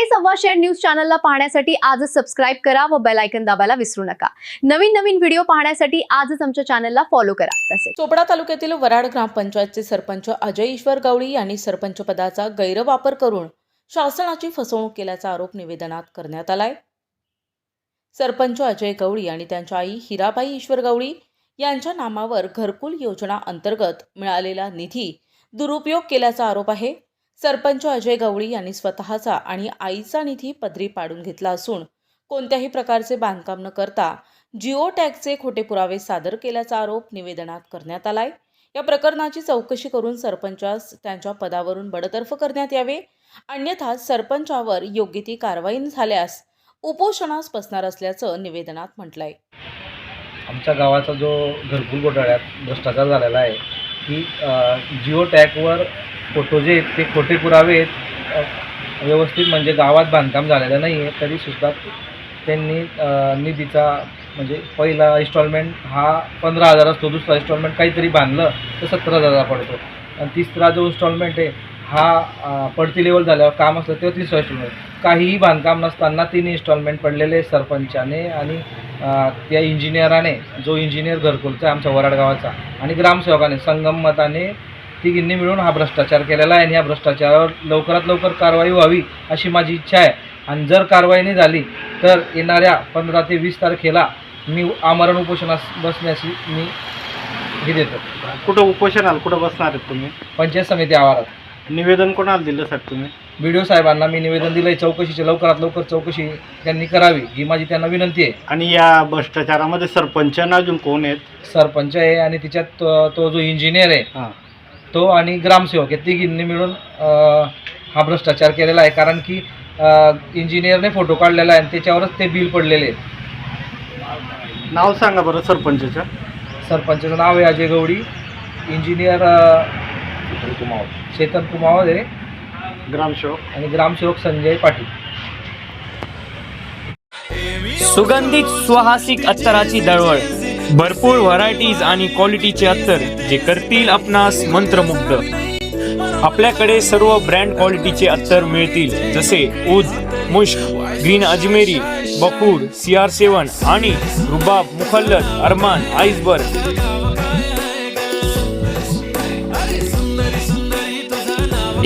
हे सव्वा share news चॅनलला पाहण्यासाठी आजच सबस्क्राईब करा व बेल आयकन दाबायला विसरू नका. नवीन नवीन व्हिडिओ पाहण्यासाठी आजच आमच्या चॅनलला फॉलो करा. तसेच चोपडा तालुक्यातील वराड ग्रामपंचायतचे सरपंच अजय ईश्वर गवळी यांनी सरपंच पदाचा गैरवापर करून शासनाची फसवणूक केल्याचा आरोप निवेदनात करण्यात आलाय. सरपंच अजय गवळी आणि त्यांच्या आई हिराबाई ईश्वर गवळी यांच्या नामावर घरकुल योजना अंतर्गत मिळालेला निधी दुरुपयोग केल्याचा आरोप आहे. सरपंच अजय गवळी यांनी स्वतःचा आणि आईचा निधी पदरी पाडून घेतला असून कोणत्याही प्रकारचे बांधकाम न करता जिओ टॅगचे खोटे पुरावे सादर केल्याचा आरोप निवेदनात करण्यात आलाय. या प्रकरणाची चौकशी करून सरपंचास त्यांच्या पदावरून बडतर्फ करण्यात यावे. अन्यथा सरपंचावर योग्य ती कारवाई झाल्यास उपोषणास बसणार असल्याचं निवेदनात म्हटलंय. आमच्या गावाचा जो घरकुल घोटाळ्यात भ्रष्टाचार झालेला आहे की जिओ टॅगवर फोटो जे आहेत ते खोटे पुरावे आहेत. व्यवस्थित म्हणजे गावात बांधकाम झालेलं नाही आहे तरीसुद्धा त्यांनी निधीचा म्हणजे पहिला इन्स्टॉलमेंट हा पंधरा हजार असतो दुसरा इन्स्टॉलमेंट काहीतरी बांधलं तर सतरा हजार पडतो. आणि तिसरा जो इन्स्टॉलमेंट आहे हा पडती लेवल झाल्यावर काम असलं तेव्हा तिसरा इन्स्टॉलमेंट काहीही बांधकाम नसताना तीन इन्स्टॉलमेंट पडलेले सरपंचाने आणि त्या इंजिनियराने जो इंजिनियर घरकुलचा आहे आमच्या वराड गावाचा आणि ग्रामसेवकाने संगम मताने तिघींनी मिळून हा भ्रष्टाचार केलेला आहे आणि या भ्रष्टाचारावर लवकरात लवकर कारवाई व्हावी अशी माझी इच्छा आहे. आणि जर कारवाई नाही झाली तर येणाऱ्या पंधरा ते वीस तारखेला मी आमरण उपोषणास बसण्याची मी हे देतो. कुठं उपोषणाला कुठं बसणार आहेत तुम्ही? पंचायत समिती आवारात. निवेदन कोणाला दिलं साहेब तुम्ही? बी डी ओ साहेबांना मी निवेदन दिलं आहे चौकशीचे लवकरात लवकर चौकशी त्यांनी करावी ही माझी त्यांना विनंती आहे. आणि या भ्रष्टाचारामध्ये सरपंच अजून कोण आहेत? सरपंच आहे आणि तिच्यात तो तो जो इंजिनियर आहे हां. तो आणि ग्रामसेवक या तिघींनी मिळून अ, हा भ्रष्टाचार केलेला आहे. कारण की अ, इंजिनियरने फोटो काढलेला आहे आणि त्याच्यावरच ते बिल पडलेले आहे नाव सांगा बरं सरपंचाच्या सरपंचाचं नाव आहे अजय गवडी इंजिनियर अ, चेतन कुमावत आहे. ग्रामसेवक आणि ग्रामसेवक संजय पाटील. सुगंधित सुहासिक अत्तराची दळवळ. भरपूर व्हरायटीज आणि क्वालिटीचे अत्तर जे करतील आपणास मंत्रमुग्ध. आपल्याकडे सर्व ब्रँड क्वालिटीचे अत्तर मिळतील जसे उद मुश्क ग्रीन अजमेरी बकूड सी आर सेवन आणि रुबाब मुखल्लत अरमान आईसबर्ग.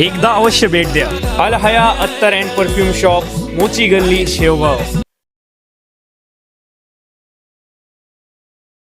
एकदा अवश्य भेट द्या. अल हया अत्तर अँड परफ्यूम शॉप मोची गल्ली शेवगाव.